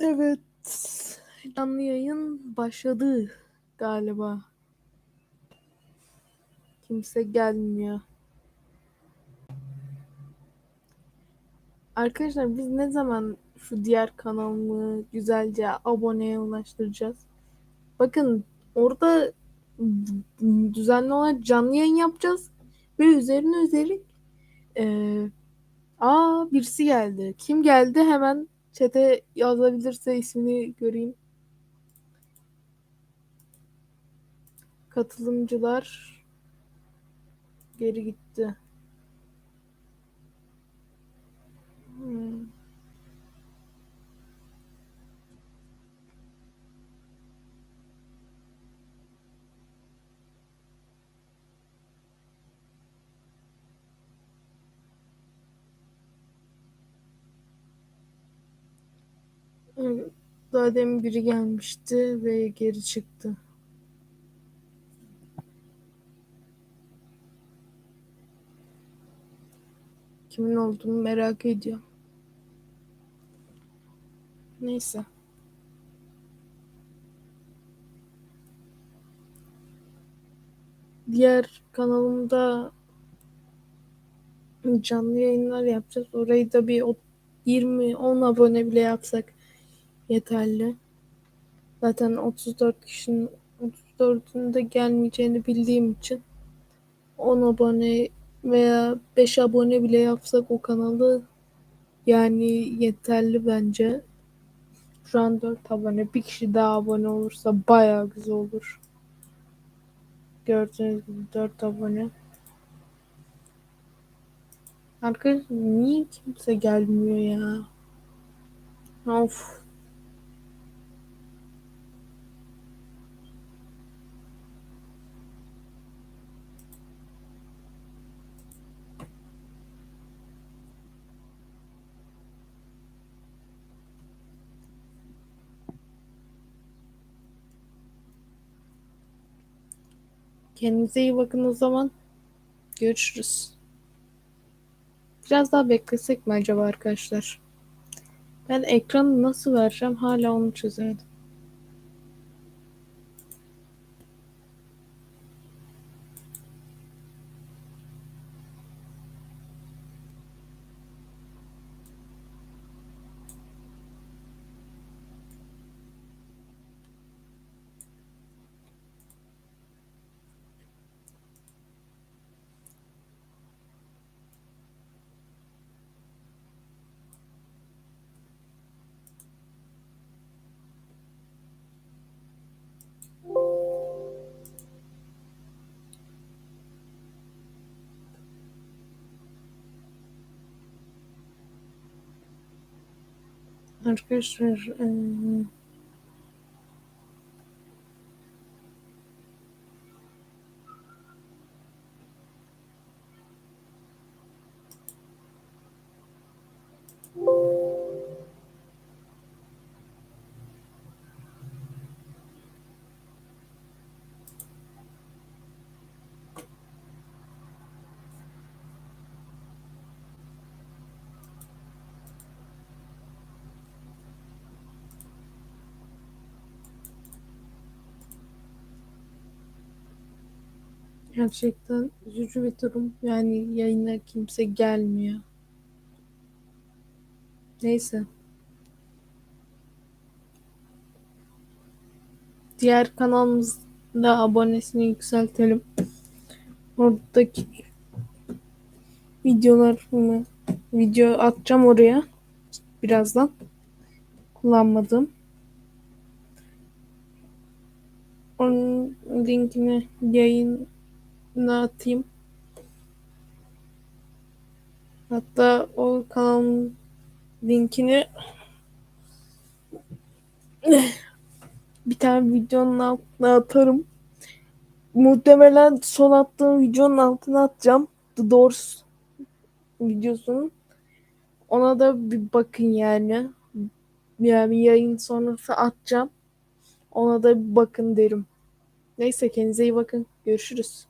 Evet. Canlı yayın başladı galiba. Kimse gelmiyor. Arkadaşlar biz ne zaman şu diğer kanalımı güzelce aboneye ulaştıracağız? Bakın orada düzenli olarak canlı yayın yapacağız ve üzerine üzeri ee, aa birisi geldi. Kim geldi? Hemen Çete yazabilirse ismini göreyim. Katılımcılar geri gitti. Hmm. Daha demin biri gelmişti ve geri çıktı. Kimin olduğunu merak ediyorum. Neyse. Diğer kanalımda canlı yayınlar yapacağız. Orayı da bir 20-10 abone bile yapsak yeterli. Zaten 34 kişinin 34'ün de gelmeyeceğini bildiğim için 10 abone veya 5 abone bile yapsak o kanalı yani yeterli bence. Şu an 4 abone. Bir kişi daha abone olursa bayağı güzel olur. Gördüğünüz gibi 4 abone. Arkadaşlar niye kimse gelmiyor ya? Of. Kendinize iyi bakın o zaman. Görüşürüz. Biraz daha beklesek mi acaba arkadaşlar? Ben ekranı nasıl vereceğim hala onu çözemedim. Arkadaşlar gerçekten üzücü bir durum. Yani yayına kimse gelmiyor. Neyse. Diğer kanalımızda abonesini yükseltelim. Oradaki videolarımı video atacağım oraya birazdan. Kullanmadım. Onun linkini yayına atayım. Hatta o kanalın linkini bir tane videonun altına atarım. Muhtemelen son attığım videonun altına atacağım. The Doors videosunu. Ona da bir bakın yani. Yani yayın sonrası atacağım. Ona da bir bakın derim. Neyse kendinize iyi bakın. Görüşürüz.